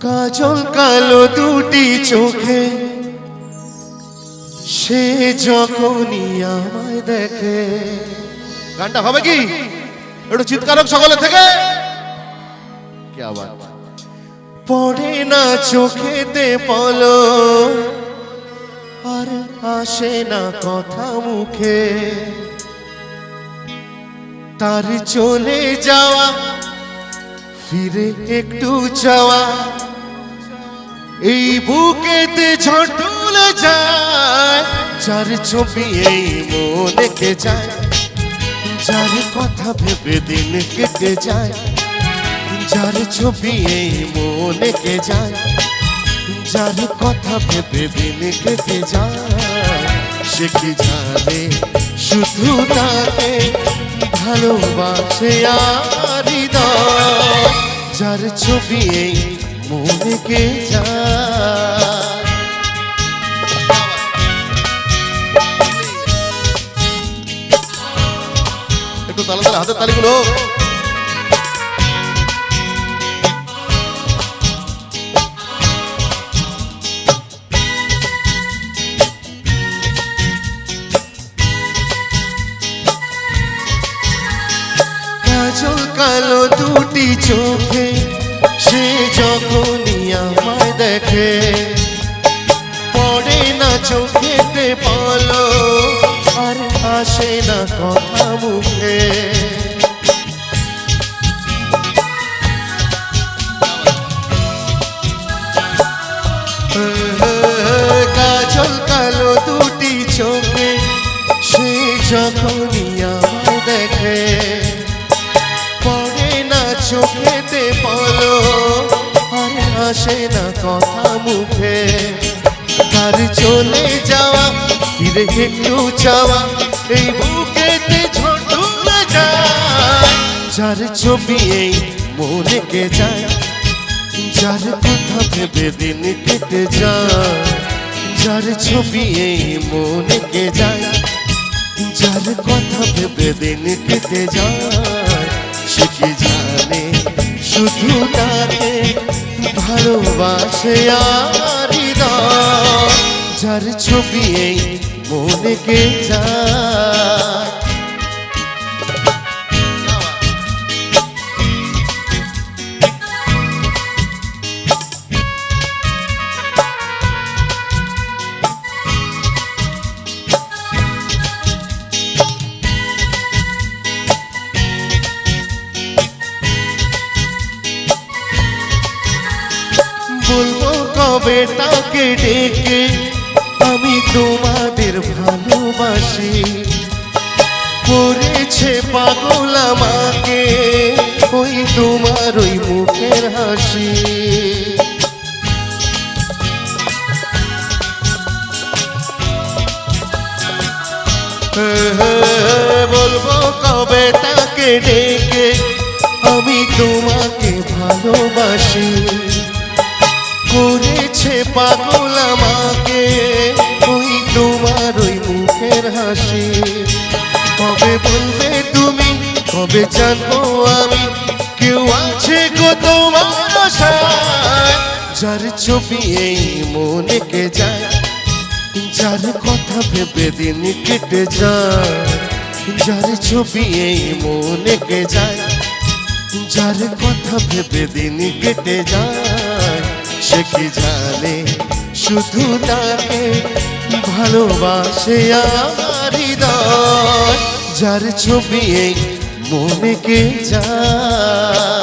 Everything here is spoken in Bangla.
কাজল কালো দুটি চোখে, সে যখনই আমায় দেখে। গানটা হবে কি? একটু চিৎকার হোক সকলে থেকে? কি আবার? পড়ে না চোখেতে পলো আর আসে না কথা মুখে। তার চলে যাওয়া ফিরে একটু যাওয়া। এই বুকেতে ঝটুলে যায়, যার ছবি এই মনেকে যায়, যার কথা ভেবে দিন কেটে যায়, যার ছবি এই মনেকে যায়, যার কথা ভেবে দিন কেটে যায়। সে কি জানে শুধু তাকে ভালোবাসে আর হৃদয় যার ছবি এই মনেকে একটু তালা তালা হাতের তালিগুলো। কাজল কালো দুটি চোখে, সে যখনই আমায় দেখে, পড়ে না চোখেতে পালো, আর আসে না কথা মুখে। কাজল কালো দুটি চোখে, সে যখনই আমায় দেখে চোখেতে বলো আর আসে না কথা মুখে। তার চলে যাওয়া, ফিরে একটু যাওয়া এই বুকেতে ঝটুলে যায়। যার ছবি এই মনেকে যায়, যার কথা ভেবে দিন কেটে যায়। যার ছবি এই মনেকে যায়, যার কথা ভেবে দিন কেটে যায় কি জানে? শুধু তাকে ভালোবাসে যার ছবি এই মনেকে যায় কবে তাকে ডেকে আমি তোমাদের ভালোবাসি। করেছে পাগল আমাকে, ওই তোমার ওই মুখের হাসি। বলব কবে তাকে ডেকে আমি তোমাকে ভালোবাসি। করেছে পাগল আমাকে, ওই তোমার ওই মুখের হাসি। কবে বলবে তুমি, কবে জানব আমি? কেউ আছে গো তোমার যার ছবি এই মনেকে যায়? যার কথা ভেবে দিন কেটে যায়, যার ছবি এই মনেকে যায়? যার কথা ভেবে দিন কেটে যায় সে কি জানে? শুধু তাকে ভালোবাসে আর হৃদয়। যার ছবি এই মনেকে যায়?